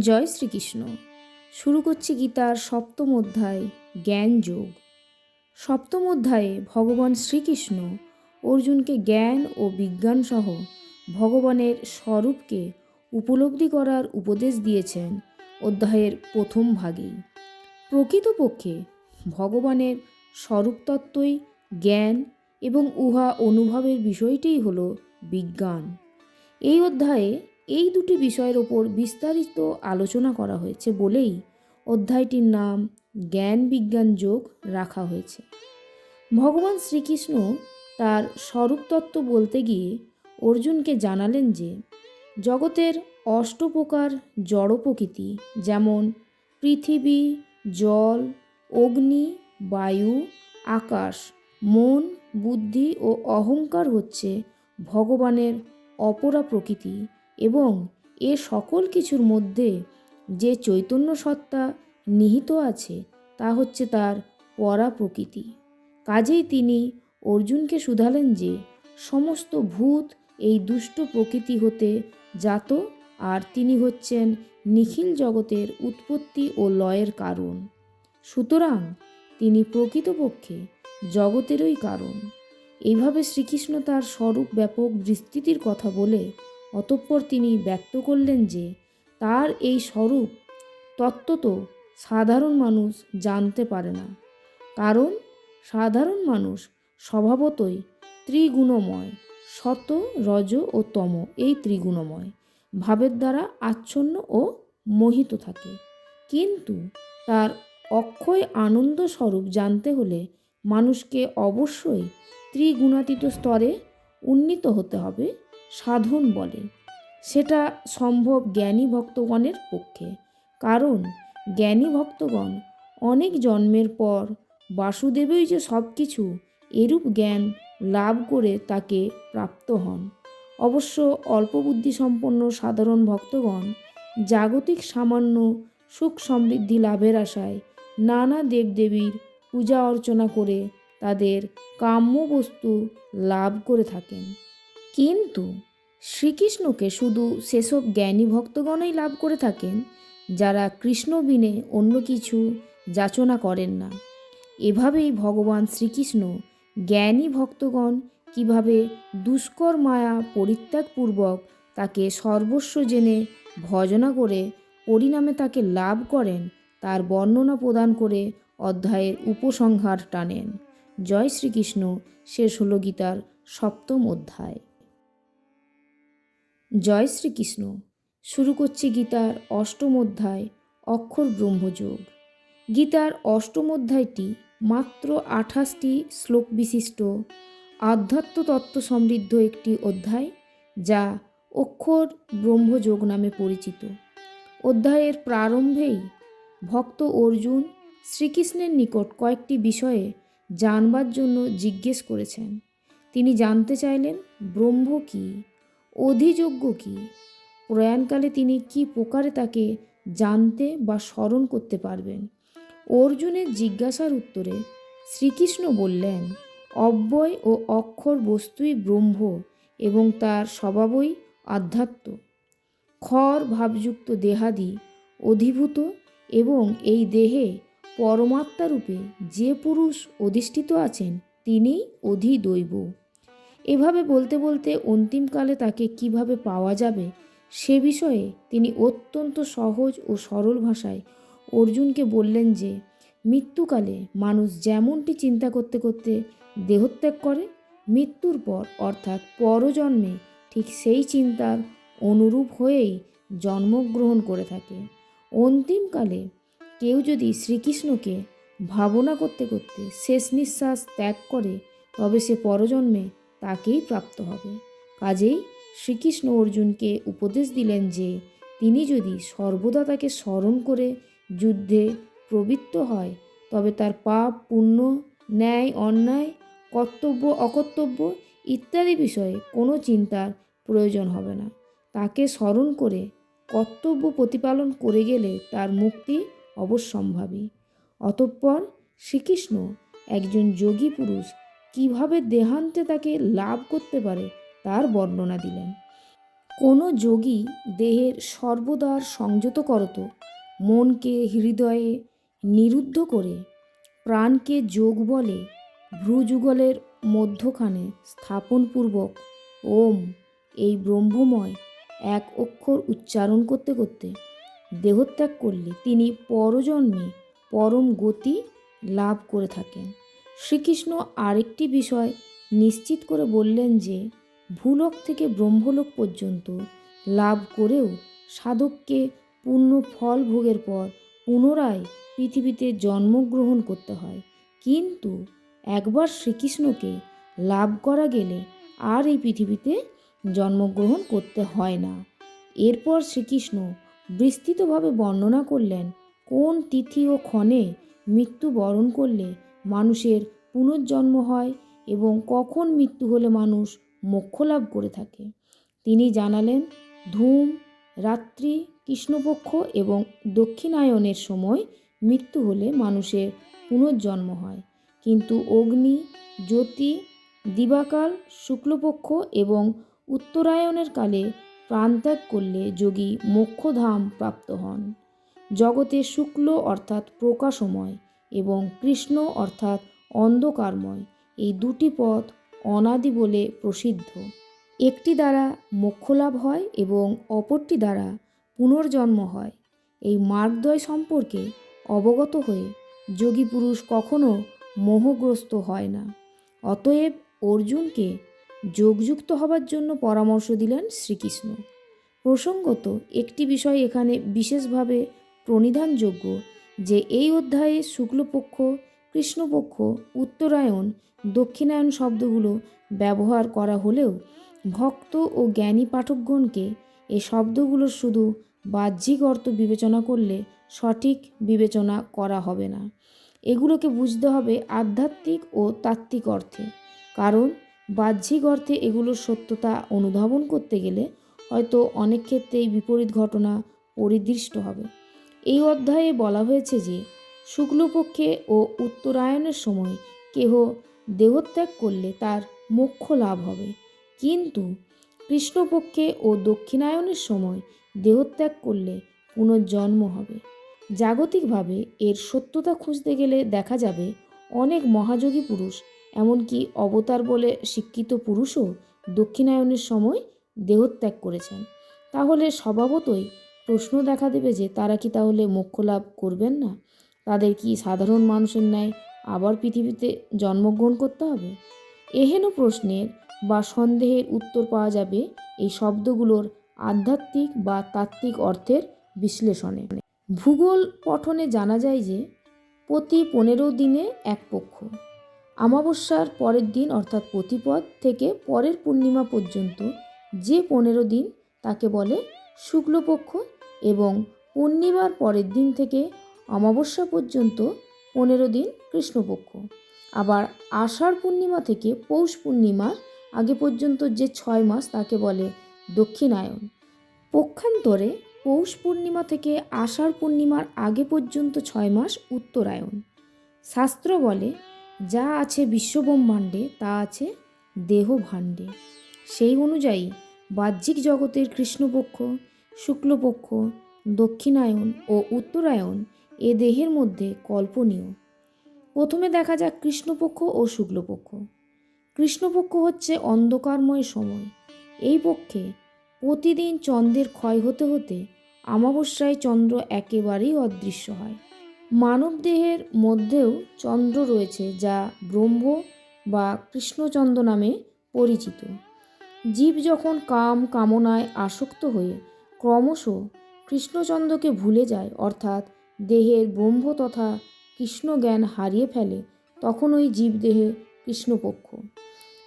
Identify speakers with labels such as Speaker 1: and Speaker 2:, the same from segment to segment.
Speaker 1: জয় শ্রীকৃষ্ণ। শুরু করছি গীতার সপ্তম অধ্যায়, জ্ঞান যোগ। সপ্তম অধ্যায়ে ভগবান শ্রীকৃষ্ণ অর্জুনকে জ্ঞান ও বিজ্ঞান সহ ভগবানের স্বরূপকে উপলব্ধি করার উপদেশ দিয়েছেন অধ্যায়ের প্রথম ভাগেই প্রকৃতপক্ষে ভগবানের স্বরূপতত্ত্বই জ্ঞান এবং উহা অনুভবের বিষয়টিই হল বিজ্ঞান। এই অধ্যায়ে এই দুটি বিষয়ের ওপর বিস্তারিত আলোচনা করা হয়েছে বলেই অধ্যায়টির নাম জ্ঞান বিজ্ঞান যোগ রাখা হয়েছে। ভগবান শ্রীকৃষ্ণ তার স্বরূপতত্ত্ব বলতে গিয়ে অর্জুনকে জানালেন যে, জগতের অষ্টপ্রকার জড় প্রকৃতি যেমন পৃথিবী, জল, অগ্নি, বায়ু, আকাশ, মন, বুদ্ধি ও অহংকার হচ্ছে ভগবানের অপরা প্রকৃতি এবং এ সকল কিছুর মধ্যে যে চৈতন্য সত্তা নিহিত আছে, তা হচ্ছে তার পরা প্রকৃতি কাজেই তিনি অর্জুনকে শুধালেন যে, সমস্ত ভূত এই দুষ্ট প্রকৃতি হতে জাত, আর তিনি হচ্ছেন নিখিল জগতের উৎপত্তি ও লয়ের কারণ। সুতরাং তিনি প্রকৃতপক্ষে জগতেরই কারণ। এইভাবে শ্রীকৃষ্ণ তার স্বরূপ ব্যাপক বিস্তৃতির কথা বলে অতঃপর তিনি ব্যক্ত করলেন যে, তার এই স্বরূপ তত্ত্বত সাধারণ মানুষ জানতে পারে না। কারণ সাধারণ মানুষ স্বভাবতই ত্রিগুণময় শত রজ ও তম এই ত্রিগুণময়, ভাবের দ্বারা আচ্ছন্ন ও মোহিত থাকে। কিন্তু তার অক্ষয় আনন্দ স্বরূপ জানতে হলে মানুষকে অবশ্যই ত্রিগুণাতীত স্তরে উন্নীত হতে হবে। সাধন বলে। সেটা সম্ভব জ্ঞানী ভক্তগণের পক্ষে। কারণ জ্ঞানী ভক্তগণ অনেক জন্মের পর বাসুদেবই যে সব কিছু এরূপ জ্ঞান লাভ করে তাকে প্রাপ্ত হন। অবশ্য অল্প বুদ্ধিসম্পন্ন সাধারণ ভক্তগণ জাগতিক সামান্য সুখ সমৃদ্ধি লাভের আশায় নানা দেবদেবীর পূজা অর্চনা করে তাদের কাম্য বস্তু লাভ করে থাকেন। কিন্তু শ্রীকৃষ্ণকে শুধু সেসব জ্ঞানী ভক্তগণই লাভ করে থাকেন, যারা কৃষ্ণ বিনে অন্য কিছু যাচনা করেন না। এভাবেই ভগবান শ্রীকৃষ্ণ জ্ঞানী ভক্তগণ কীভাবে দুষ্কর মায়া পরিত্যাগপূর্বক তাকে সর্বস্ব জেনে ভজনা করে পরিণামে তাকে লাভ করেন, তার বর্ণনা প্রদান করে অধ্যায়ের উপসংহার টানেন। জয় শ্রীকৃষ্ণ। শেষ হল গীতার সপ্তম অধ্যায়। জয় শ্রীকৃষ্ণ। শুরু করছি গীতার অষ্টম অধ্যায়, অক্ষর ব্রহ্মযোগ। গীতার অষ্টম অধ্যায়টি মাত্র আঠাশটি শ্লোক বিশিষ্ট আধ্যাত্ম তত্ত্ব সমৃদ্ধ একটি অধ্যায় যা অক্ষর ব্রহ্মযোগ নামে পরিচিত। অধ্যায়ের প্রারম্ভেই ভক্ত অর্জুন শ্রীকৃষ্ণের নিকট কয়েকটি বিষয়ে জানবার জন্য জিজ্ঞেস করেছেন। তিনি জানতে চাইলেন, ব্রহ্ম কী? অধিযোগ্য কী? প্রয়াণকালে তিনি কি প্রকারে তাকে জানতে বা স্মরণ করতে পারবেন? অর্জুনের জিজ্ঞাসার উত্তরে শ্রীকৃষ্ণ বললেন, অব্যয় ও অক্ষর বস্তুই ব্রহ্ম এবং তার স্বভাবই আধ্যাত্ম। খর ভাবযুক্ত দেহাদি অধিভূত এবং এই দেহে পরমাত্মারূপে যে পুরুষ অধিষ্ঠিত আছেন, তিনিই অধিদৈব। এভাবে বলতে বলতে অন্তিমকালে তাকে কীভাবে পাওয়া যাবে সে বিষয়ে তিনি অত্যন্ত সহজ ও সরল ভাষায় অর্জুনকে বললেন যে, মৃত্যুকালে মানুষ যেমনটি চিন্তা করতে করতে দেহত্যাগ করে, মৃত্যুর পর অর্থাৎ পরজন্মে ঠিক সেই চিন্তার অনুরূপ হয়েই জন্মগ্রহণ করে থাকে। অন্তিমকালে কেউ যদি শ্রীকৃষ্ণকে ভাবনা করতে করতে শেষ নিঃশ্বাস ত্যাগ করে, তবে সে পরজন্মে তাকেই প্রাপ্ত হবে। কাজেই শ্রীকৃষ্ণ অর্জুনকে উপদেশ দিলেন যে, তিনি যদি সর্বদা তাকে স্মরণ করে যুদ্ধে প্রবৃত্ত হয়, তবে তার পাপ, পুণ্য, ন্যায়, অন্যায়, কর্তব্য, অকর্তব্য ইত্যাদি বিষয়ে কোনো চিন্তার প্রয়োজন হবে না। তাকে স্মরণ করে কর্তব্য প্রতিপালন করে গেলে তার মুক্তি অবশ্যম্ভাবী। অতঃপর শ্রীকৃষ্ণ একজন যোগী পুরুষ কীভাবে দেহান্তে তাকে লাভ করতে পারে তার বর্ণনা দিলেন। কোনো যোগী দেহের সর্বদার সংযত করত, মনকে হৃদয়ে নিরুদ্ধ করে, প্রাণকে যোগ বলে, ভ্রুযুগলের মধ্যখানে স্থাপনপূর্বক ওম, এই ব্রহ্মময়, এক অক্ষর উচ্চারণ করতে করতে দেহত্যাগ করলে তিনি পরজন্মে পরম গতি লাভ করে থাকেন। শ্রীকৃষ্ণ আরেকটি বিষয় নিশ্চিত করে বললেন যে, ভূলোক থেকে ব্রহ্মলোক পর্যন্ত লাভ করেও সাধককে পূর্ণ ফল ভোগের পর পুনরায় পৃথিবীতে জন্মগ্রহণ করতে হয়। কিন্তু একবার শ্রীকৃষ্ণকে লাভ করা গেলে আর এই পৃথিবীতে জন্মগ্রহণ করতে হয় না। এরপর শ্রীকৃষ্ণ বিস্তৃতভাবে বর্ণনা করলেন, কোন তিথি ও ক্ষণে মৃত্যু বরণ করলে মানুষের পুনর্জন্ম হয় এবং কখন মৃত্যু হলে মানুষ মোক্ষ লাভ করে থাকে। তিনি জানালেন, ধূম, রাত্রি, কৃষ্ণপক্ষ এবং দক্ষিণায়নের সময় মৃত্যু হলে মানুষের পুনর্জন্ম হয়। কিন্তু অগ্নি, জ্যোতি, দিবাকাল, শুক্লপক্ষ এবং উত্তরায়ণের কালে প্রাণত্যাগ করলে যোগী মোক্ষধাম প্রাপ্ত হন। জগতে শুক্ল অর্থাৎ প্রকাশময় এবং কৃষ্ণ অর্থাৎ অন্ধকারময়, এই দুটি পথ অনাদি বলে প্রসিদ্ধ। একটি দ্বারা মোক্ষলাভ হয় এবং অপরটি দ্বারা পুনর্জন্ম হয়। এই মার্গদ্বয় সম্পর্কে অবগত হয়ে যোগী পুরুষ কখনো মোহগ্রস্ত হয় না। অতএব অর্জুনকে যোগযুক্ত হবার জন্য পরামর্শ দিলেন শ্রীকৃষ্ণ। প্রসঙ্গত একটি বিষয় এখানে বিশেষভাবে প্রণিধানযোগ্য যে এই অধ্যায়ে শুক্লপক্ষ, কৃষ্ণপক্ষ, উত্তরায়ণ দক্ষিণায়ন শব্দগুলো ব্যবহার করা হলেও ভক্ত ও জ্ঞানী পাঠকগণকে এ শব্দগুলোর শুধু বাহ্যিক অর্থ বিবেচনা করলে সঠিক বিবেচনা করা হবে না। এগুলোকে বুঝতে হবে আধ্যাত্মিক ও তাত্ত্বিক অর্থে। কারণ বাহ্যিক অর্থে এগুলোর সত্যতা অনুধাবন করতে গেলে হয়তো অনেক ক্ষেত্রেই বিপরীত ঘটনা পরিদৃষ্ট হবে। এই অধ্যায়ে বলা হয়েছে যে, শুক্লপক্ষে ও উত্তরায়ণের সময় কেহ দেহত্যাগ করলে তার মোক্ষ লাভ হবে। কিন্তু কৃষ্ণপক্ষে ও দক্ষিণায়নের সময় দেহত্যাগ করলে পুনর্জন্ম হবে। জাগতিকভাবে এর সত্যতা খুঁজতে গেলে দেখা যাবে, অনেক মহাযোগী পুরুষ, এমনকি অবতার বলে শিক্ষিত পুরুষও দক্ষিণায়নের সময় দেহত্যাগ করেছেন। তাহলে স্বভাবতই প্রশ্ন দেখা দেবে যে তারা কি তাহলে মোক্ষ লাভ করবেন না? তাদের কি সাধারণ মানুষের ন্যায় আবার পৃথিবীতে জন্মগ্রহণ করতে হবে? এহেন প্রশ্নের বা সন্দেহের উত্তর পাওয়া যাবে এই শব্দগুলোর আধ্যাত্মিক বা তাত্ত্বিক অর্থের বিশ্লেষণে। ভূগোল পঠনে জানা যায় যে প্রতি পনেরো দিনে এক পক্ষ, অমাবস্যার পরের দিন অর্থাৎ প্রতিপদ থেকে পরের পূর্ণিমা পর্যন্ত যে পনেরো দিন তাকে বলে শুক্লপক্ষ এবং পূর্ণিমার পরের দিন থেকে অমাবস্যা পর্যন্ত পনেরো দিন কৃষ্ণপক্ষ। আবার আষাঢ় পূর্ণিমা থেকে পৌষ পূর্ণিমার আগে পর্যন্ত যে ছয় মাস তাকে বলে দক্ষিণায়ন পক্ষান্তরে পৌষ পূর্ণিমা থেকে আষাঢ় পূর্ণিমার আগে পর্যন্ত ছয় মাস উত্তরায়ণ। শাস্ত্র বলে, যা আছে বিশ্বব্রহ্মাণ্ডে, তা আছে দেহ ভাণ্ডে সেই অনুযায়ী বাহ্যিক জগতের কৃষ্ণপক্ষ শুক্লপক্ষ, দক্ষিণায়ন ও উত্তরায়ণ এ দেহের মধ্যে কল্পনীয়। প্রথমে দেখা যাক কৃষ্ণপক্ষ ও শুক্লপক্ষ। কৃষ্ণপক্ষ হচ্ছে অন্ধকারময় সময়। এই পক্ষে প্রতিদিন চন্দ্রের ক্ষয় হতে হতে আমাবস্যায় চন্দ্র একেবারেই অদৃশ্য হয়। মানবদেহের মধ্যেও চন্দ্র রয়েছে যা ব্রহ্ম বা কৃষ্ণচন্দ্র নামে পরিচিত। জীব যখন কাম কামনায় আসক্ত হয়ে ক্রমশ কৃষ্ণচন্দ্রকে ভুলে যায়, অর্থাৎ দেহের ব্রহ্ম তথা কৃষ্ণ জ্ঞান হারিয়ে ফেলে, তখন ওই জীবদেহে কৃষ্ণপক্ষ।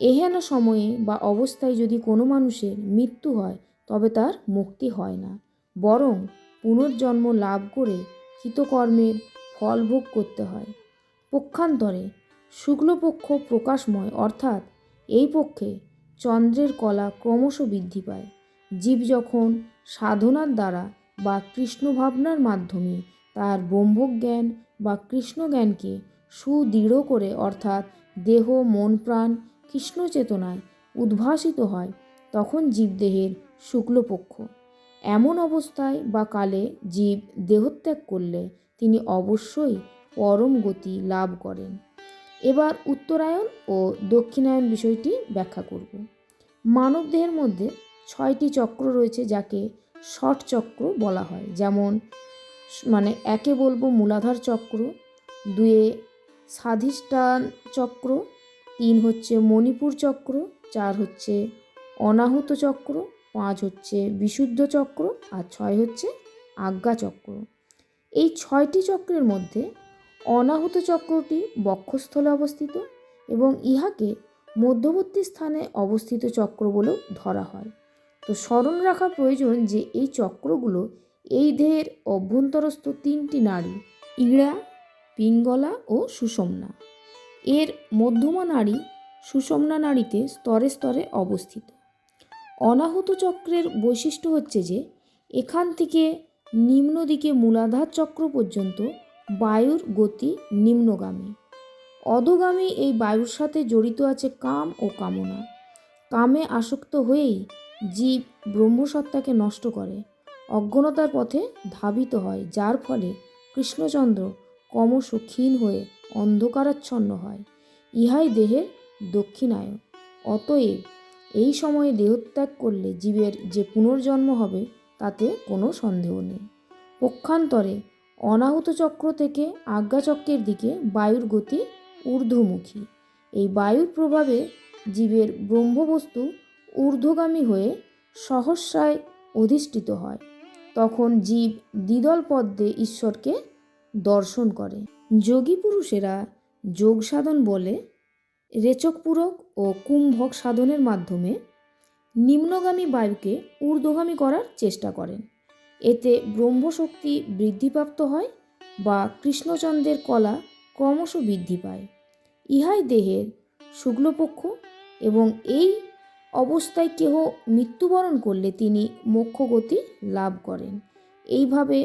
Speaker 1: এহেন সময়ে বা অবস্থায় যদি কোনো মানুষের মৃত্যু হয়, তবে তার মুক্তি হয় না, বরং পুনর্জন্ম লাভ করে কৃতকর্মের ফল ভোগ করতে হয়। পক্ষান্তরে শুক্লপক্ষ প্রকাশময়, অর্থাৎ এই পক্ষে চন্দ্রের কলা ক্রমশ বৃদ্ধি পায়। জীব যখন সাধনার দ্বারা বা কৃষ্ণ ভাবনার মাধ্যমে তার ব্রহ্মজ্ঞান বা কৃষ্ণজ্ঞানকে সুদৃঢ় করে, অর্থাৎ দেহ, মন, প্রাণ, কৃষ্ণ চেতনায় উদ্ভাসিত হয়, তখন জীবদেহের শুক্লপক্ষ। এমন অবস্থায় বা কালে জীব দেহত্যাগ করলে তিনি অবশ্যই পরম গতি লাভ করেন। এবার উত্তরায়ণ ও দক্ষিণায়ন বিষয়টি ব্যাখ্যা করব। মানবদেহের মধ্যে ছয়টি চক্র রয়েছে যাকে ষট চক্র বলা হয়। যেমন মানে একে বলব মূলাধার চক্র, দুয়ে স্বাধিষ্ঠান চক্র, তিন হচ্ছে মণিপুর চক্র, চার হচ্ছে অনাহুত চক্র, পাঁচ হচ্ছে বিশুদ্ধ চক্র, আর ছয় হচ্ছে আজ্ঞা চক্র। এই ছয়টি চক্রের মধ্যে অনাহুত চক্রটি বক্ষস্থলে অবস্থিত এবং ইহাকে মধ্যবর্তী স্থানে অবস্থিত চক্র বলেও ধরা হয়। তো স্মরণ রাখা প্রয়োজন যে এই চক্রগুলো এই দেহের অভ্যন্তরস্থ তিনটি নাড়ি ইড়া, পিঙ্গলা ও সুষমনা। এর মধ্যমা নাড়ি সুষমনা নাড়িতে স্তরে স্তরে অবস্থিত। অনাহুত চক্রের বৈশিষ্ট্য হচ্ছে যে এখান থেকে নিম্ন দিকে মূলাধার চক্র পর্যন্ত বায়ুর গতি নিম্নগামী। অধোগামী এই বায়ুর সাথে জড়িত আছে কাম ও কামনা। কামে আসক্ত হয়েই জীব ব্রহ্মসত্তাকে নষ্ট করে, অজ্ঞানতার পথে ধাবিত হয়, যার ফলে কৃষ্ণচন্দ্র ক্রমশ ক্ষীণ হয়ে অন্ধকারাচ্ছন্ন হয়। ইহাই দেহের দক্ষিণায়ন। অতএব এই সময়ে দেহত্যাগ করলে জীবের যে পুনর্জন্ম হবে, তাতে কোনো সন্দেহ নেই। পক্ষান্তরে অনাহুত চক্র থেকে আজ্ঞাচক্রের দিকে বায়ুর গতি ঊর্ধ্বমুখী। এই বায়ুর প্রভাবে জীবের ব্রহ্মবস্তু ঊর্ধ্বগামী হয়ে সহস্রায় অধিষ্ঠিত হয়। তখন জীব দ্বিদল পদ্মে ঈশ্বরকে দর্শন করে। যোগী পুরুষেরা যোগ সাধন বলে রেচকপূরক ও কুম্ভক সাধনের মাধ্যমে নিম্নগামী বায়ুকে ঊর্ধ্বগামী করার চেষ্টা করেন। এতে ব্রহ্মশক্তি বৃদ্ধিপ্রাপ্ত হয় বা কৃষ্ণচন্দ্রের কলা ক্রমশ বৃদ্ধি পায়। ইহাই দেহের শুক্লপক্ষ এবং এই অবস্থায় কেহ মৃত্যুবরণ করলে তিনি মোক্ষগতি লাভ করেন। এইভাবে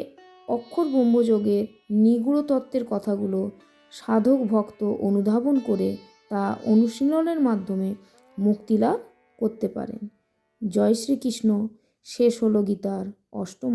Speaker 1: অক্ষর ব্রহ্মযোগের নিগুড় তত্ত্বের কথাগুলো সাধক ভক্ত অনুধাবন করে তা অনুশীলনের মাধ্যমে মুক্তি লাভ করতে পারেন। জয় শ্রীকৃষ্ণ। শেষ হল গীতার অষ্টম